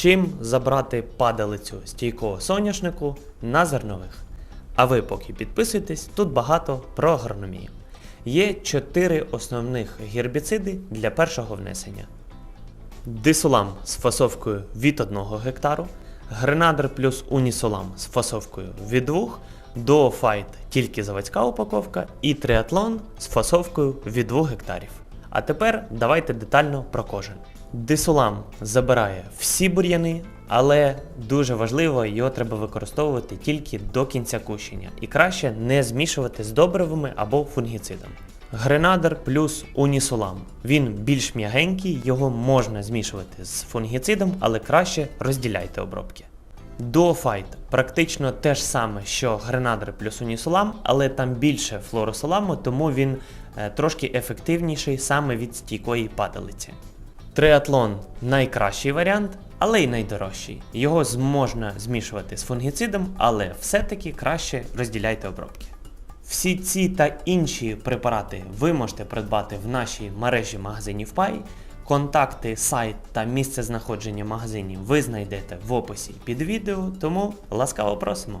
Чим забрати падалицю стійкого соняшнику на зернових. А ви поки підписуйтесь, тут багато про агрономію. Є чотири основних гербіциди для першого внесення. Дисулам з фасовкою від 1 гектару, Гренадер плюс Унісолам з фасовкою від 2, Дуофайт тільки заводська упаковка і Триатлон з фасовкою від 2 гектарів. А тепер давайте детально про кожен. Дисулам забирає всі бур'яни, але дуже важливо, його треба використовувати тільки до кінця кущення і краще не змішувати з добривами або фунгіцидом. Гренадер плюс Унісолам. Він більш м'ягенький, його можна змішувати з фунгіцидом, але краще розділяйте обробки. Дуофайт практично те ж саме, що Гренадер плюс Унісолам, але там більше флоросоламу, тому він е, трошки ефективніший саме від стійкої падалиці. Триатлон найкращий варіант, але й найдорожчий. Його можна змішувати з фунгіцидом, але все-таки краще розділяйте обробки. Всі ці та інші препарати ви можете придбати в нашій мережі магазинів Пай. Контакти, сайт та місце знаходження магазинів ви знайдете в описі під відео, тому ласкаво просимо.